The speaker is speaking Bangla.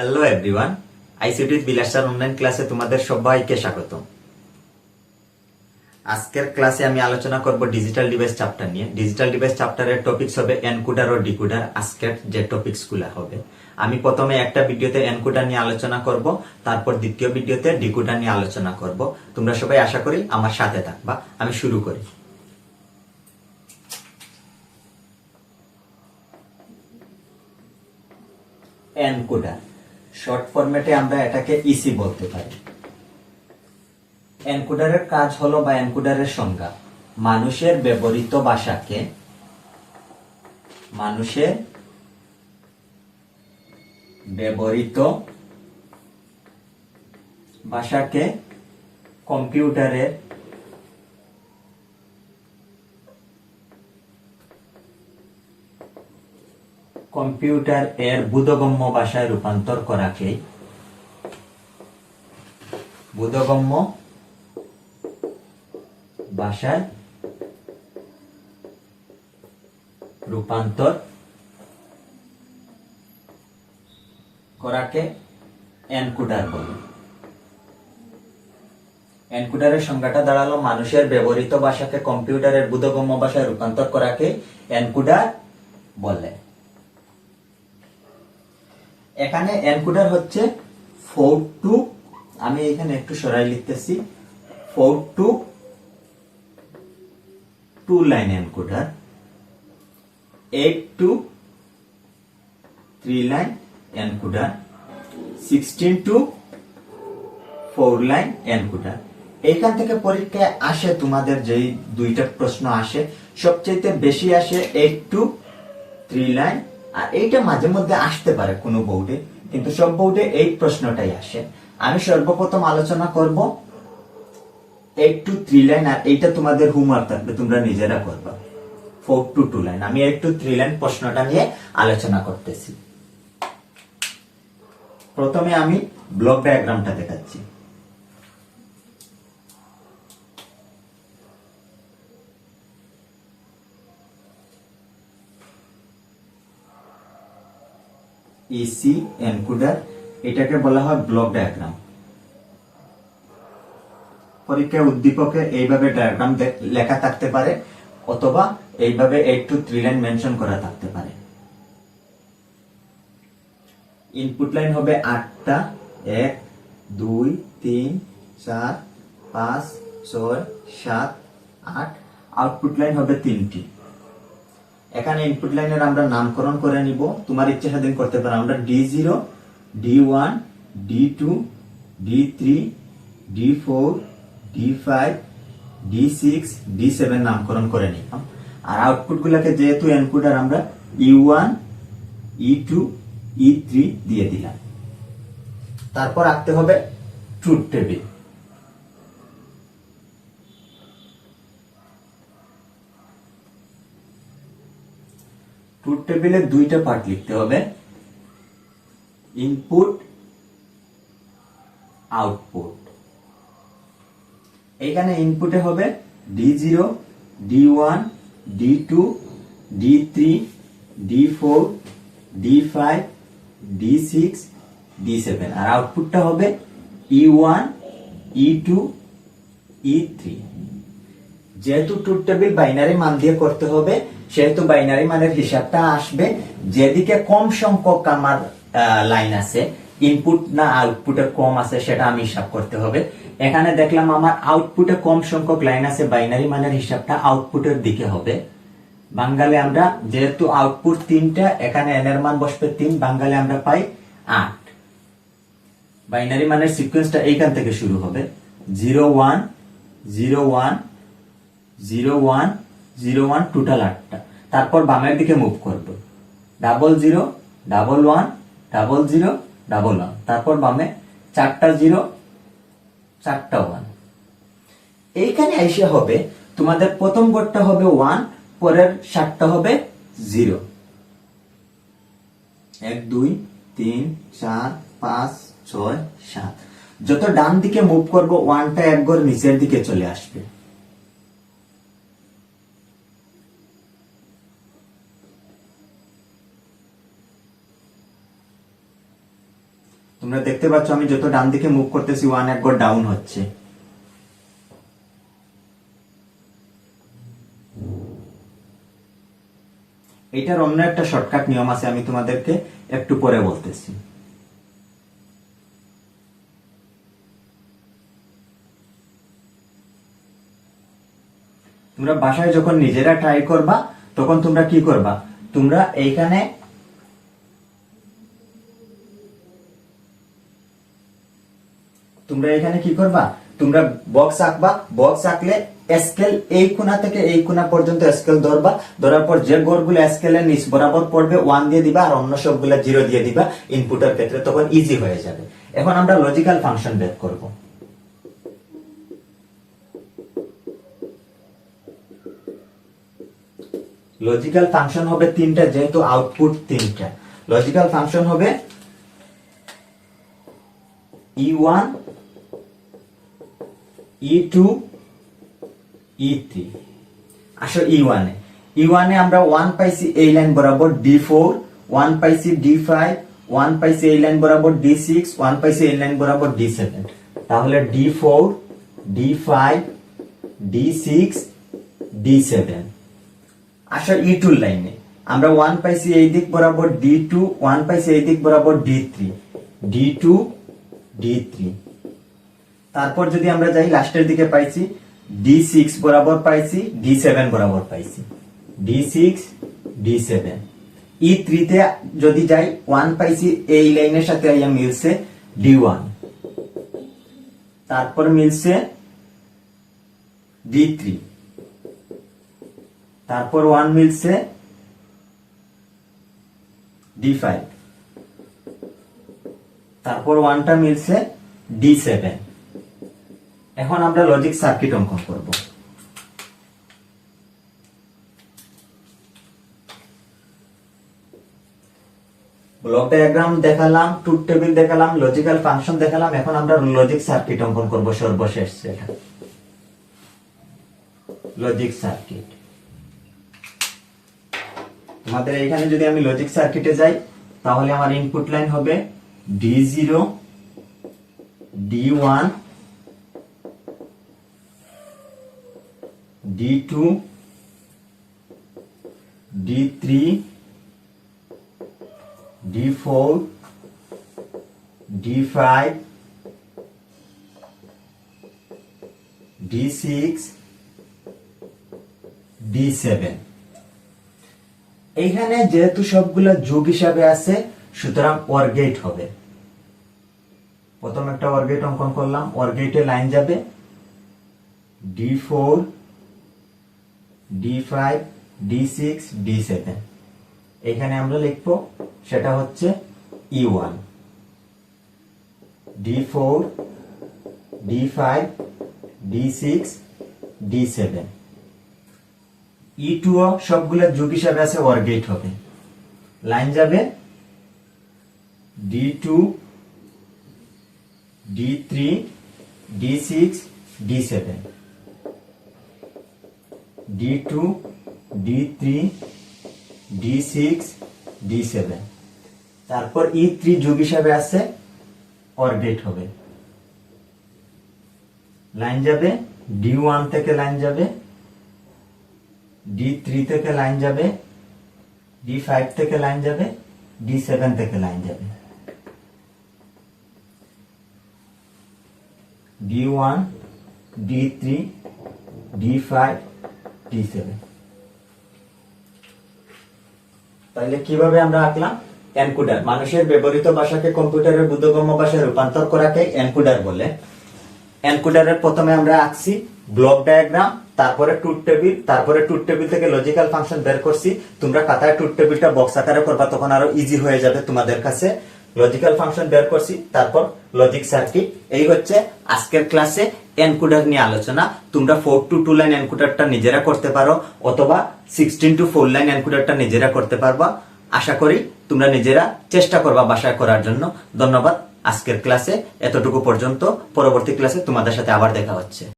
হ্যালো এভরিওয়ান আইসিটি বিলাসার অনলাইন ক্লাসে তোমাদের সবাইকে স্বাগত আজকের ক্লাসে আমি আলোচনা করব ডিজিটাল ডিভাইস চ্যাপ্টার নিয়ে। ডিজিটাল ডিভাইস চ্যাপ্টারের টপিকস হবে এনকোডার ও ডিকোডার। আজকের যে টপিকসগুলা হবে, আমি প্রথমে একটা ভিডিওতে এনকোডার নিয়ে আলোচনা করব, তারপর দ্বিতীয় ভিডিওতে ডিকোডার নিয়ে আলোচনা করব। তোমরা সবাই আশা করি আমার সাথে থাকবা। আমি শুরু করি। এনকোডার। শর্ট ফরম্যাটে আমরা এটাকে ইসি বলতে পারি। এনকোডারের কাজ হলো বা এনকোডারের সংজ্ঞা, মানুষের ব্যবহৃত ভাষাকে মানুষের ব্যবহৃত ভাষাকে কম্পিউটারের কম্পিউটার এর বুধগম্য ভাষায় রূপান্তর করাকে বুধগম্য ভাষায় রূপান্তর করাকে এনকুডার বলে। এনকুডারের সংজ্ঞাটা দাঁড়াল, মানুষের ব্যবহৃত ভাষাকে কম্পিউটারের বোধগম্য ভাষায় রূপান্তর করাকে এনকুডার বলে। এখানে এনকোডার হচ্ছে ফোর টু আমি এখানে একটু সরাই লিখতেছি four to two line encoder eight to three line encoder sixteen to four line encoder. এখান থেকে পরীক্ষায় আসে তোমাদের যেই দুইটা প্রশ্ন আসে সবচেয়ে বেশি আসে এইট টু থ্রি লাইন আর এইটা মাঝে মধ্যে আসতে পারে কোনো বোর্ডে কিন্তু সব বোর্ডে এই প্রশ্নটাই আসে। আমি সর্বপ্রথম আলোচনা করব এইট টু থ্রি লাইন, আর এইটা তোমাদের হোমওয়ার্ক থাকবে, তোমরা নিজেরা করবা। ফোর টু টু লাইন, আমি এইট টু থ্রি লাইন প্রশ্নটা নিয়ে আলোচনা করতেছি। প্রথমে আমি ব্লক ডায়াগ্রামটা দেখাচ্ছি। ইসি এনকোডার এটাকে বলা হয় ব্লক ডায়াগ্রাম পরীক্ষায় উদ্দীপকে এইভাবে ডায়াগ্রাম লেখা থাকতে পারে, অথবা এইভাবে eight to three line mention করা থাকতে পারে। ইনপুট লাইন হবে আটটা, এক, দুই, তিন, চার, পাঁচ, ছয়, সাত, আট। আউটপুট লাইন হবে তিনটি। এখানে ইনপুট লাইনের আমরা নামকরণ করে নিব। তোমার ইচ্ছে স্বাধীন করতে পারো। আমরা D zero D one D two D three D four D five D six D seven নামকরণ করে নিলাম। আর আউটপুট গুলাকে যেহেতু এনকোডার আমরা E one E two E three দিয়ে দিলাম। তারপর রাখতে হবে ট্রুথ টেবিল ট্রুথ টেবিলের দুইটা পার্ট লিখতে হবে। ইনপুট আউটপুট এখানে ইনপুটে হবে D zero D one D two D three D four D five D six D seven আর আউটপুটটা হবে E one E two E three যেহেতু ট্রুথ টেবিল বাইনারি মান দিয়ে করতে হবে, সেহেতু বাইনারি মানের হিসাবটা আসবে। যেদিকে কম সংখ্যক আমার লাইন আছে ইনপুট না আউটপুটে কম আছে সেটা আমি হিসাব করতে হবে। এখানে দেখলাম আমার আউটপুটে কম সংখ্যক লাইন আছে, বাইনারি মানের হিসাবটা আউটপুটের দিকে হবে। বাঙ্গালে আমরা যেহেতু আউটপুট তিনটা, এখানে এন এর মান বসবে তিন বাঙ্গালে আমরা পাই আট। বাইনারি মানের সিকোয়েন্সটা এইখান থেকে শুরু হবে। Zero one zero one zero one zero one total আটটা। তারপর বামের দিকে মুভ করব। Double zero double one double zero double one তারপর বামে চারটা জিরো চারটা ওয়ান এইখানে এসে হবে, তোমাদের প্রথম বোর্ডটা হবে ওয়ান পরের সাতটা হবে জিরো এক, দুই, তিন, চার, পাঁচ, ছয়, সাত। যত ডান দিকে মুভ করব ওয়ানটা এক নিচের দিকে চলে আসবে। তোমরা দেখতে পাচ্ছ আমি যত ডান দিকে মুভ করতেছি ওয়ান এক ডাউন হচ্ছে। এটার অন্য একটা শর্টকাট নিয়ম আছে, আমি তোমাদেরকে একটু পরে বলতেছি। তোমরা বাসায় যখন নিজেরা ট্রাই করবা, তখন তোমরা কি করবা? তোমরা এইখানে তোমরা এখানে কি করবা? তোমরা বক্স আঁকবা। বক্স আঁকলে স্কেল এই কোণা থেকে এই কোণা পর্যন্ত স্কেল ধরবা। ধরার পর যে গড়গুলো স্কেলের নিচ বরাবর পড়বে ওয়ান দিয়ে দিবা আর অন্য সবগুলো জিরো দিয়ে দিবা ইনপুটের ক্ষেত্রে, তখন ইজি হয়ে যাবে। এখন আমরা লজিক্যাল ফাংশন বের করব। লজিক্যাল ফাংশন হবে তিনটা, যেহেতু আউটপুট তিনটা। লজিক্যাল ফাংশন হবে E one E two E three আসো ই ওয়ানে ই ওয়ানে আমরা ওয়ান পাইছি এই লাইন বরাবর ডি ফোর ওয়ান পাইছি ডি ফাইভ ওয়ান পাইছি এই লাইন বরাবর ডি সিক্স ওয়ান পাইছি এই লাইন বরাবর ডি সেভেন তাহলে D four D five D six D seven আসো ই টুর লাইনে আমরা ওয়ান পাইছি এই দিক বরাবর ডি টু ওয়ান পাইছি এই দিক বরাবর D three D two D three তারপর যদি আমরা যাই লাস্টের দিকে পাইছি ডি সিক্স বরাবর পাইছি ডি সেভেন বরাবর পাইছি। D six D seven E থ্রিতে যদি যাই ওয়ান পাইছি, এই লাইনের সাথে আইয়া মিলছে ডি ওয়ান তারপর মিলছে ডি থ্রি তারপর ওয়ান মিলছে ডি ফাইভ তারপর ওয়ানটা মিলছে ডি সেভেন এখন আমরা লজিক সার্কিট অঙ্কন করব। ব্লক ডায়াগ্রাম দেখালাম ট্রুথ টেবিল দেখালাম লজিক্যাল ফাংশন দেখালাম, এখন আমরা লজিক সার্কিট অঙ্কন করব সর্বশেষ সেটা লজিক সার্কিট তোমাদের এখানে যদি আমি লজিক সার্কিটে যাই, তাহলে আমার ইনপুট লাইন হবে D zero D one D two D three D four D five D six D seven এইখানে যেহেতু সবগুলো যোগ হিসাবে আছে, সুতরাং ওয়ার গেট হবে। প্রথম একটা ওয়ার গেট অঙ্কন করলাম। ওয়ার গেটে লাইন যাবে। D four D five D six D seven এখানে আমরা লিখব, সেটা হচ্ছে E one D four D five D six D seven E two সবগুলো যোগ হিসাবে আছে গেট হবে। লাইন যাবে D two D three D six D seven D two D three D six D seven তারপর ই থ্রি যোগ হিসাবে ওয়ার গেট হবে। লাইন যাবে ডি ওয়ান থেকে লাইন যাবে ডি থ্রি থেকে লাইন যাবে ডি ফাইভ থেকে লাইন যাবে ডি সেভেন থেকে লাইন যাবে। D one D three D five D seven তাহলে কীভাবে আমরা আঁকলাম? এনকোডার। মানুষের ব্যবহৃত ভাষাকে কম্পিউটারের বুদ্ধগম্য ভাষায় রূপান্তর করাকে এনকোডার বলে। এনকোডারের প্রথমে আমরা আঁকছি ব্লক ডায়াগ্রাম, তারপরে টুট টেবিল, তারপরে টুট টেবিল থেকে লজিক্যাল ফাংশন বের করছি। তোমরা খাতায় টুট টেবিলটা বক্স আকারে করবা, তখন আরও ইজি হয়ে যাবে তোমাদের কাছে। লজিক্যাল ফাংশন বের করছি, তারপর লজিক সার্কিট এই হচ্ছে আজকের ক্লাসে এনকোডার নিয়ে আলোচনা। তোমরা ফোর টু টু লাইন এনকোডারটা নিজেরা করতে পারো, অথবা সিক্সটিন টু ফোর লাইন এনকোডারটা নিজেরা করতে পারবা। আশা করি তোমরা নিজেরা চেষ্টা করবা বাসায় করার জন্য। ধন্যবাদ আজকের ক্লাসে, এতটুকু পর্যন্ত। পরবর্তী ক্লাসে তোমাদের সাথে আবার দেখা হচ্ছে।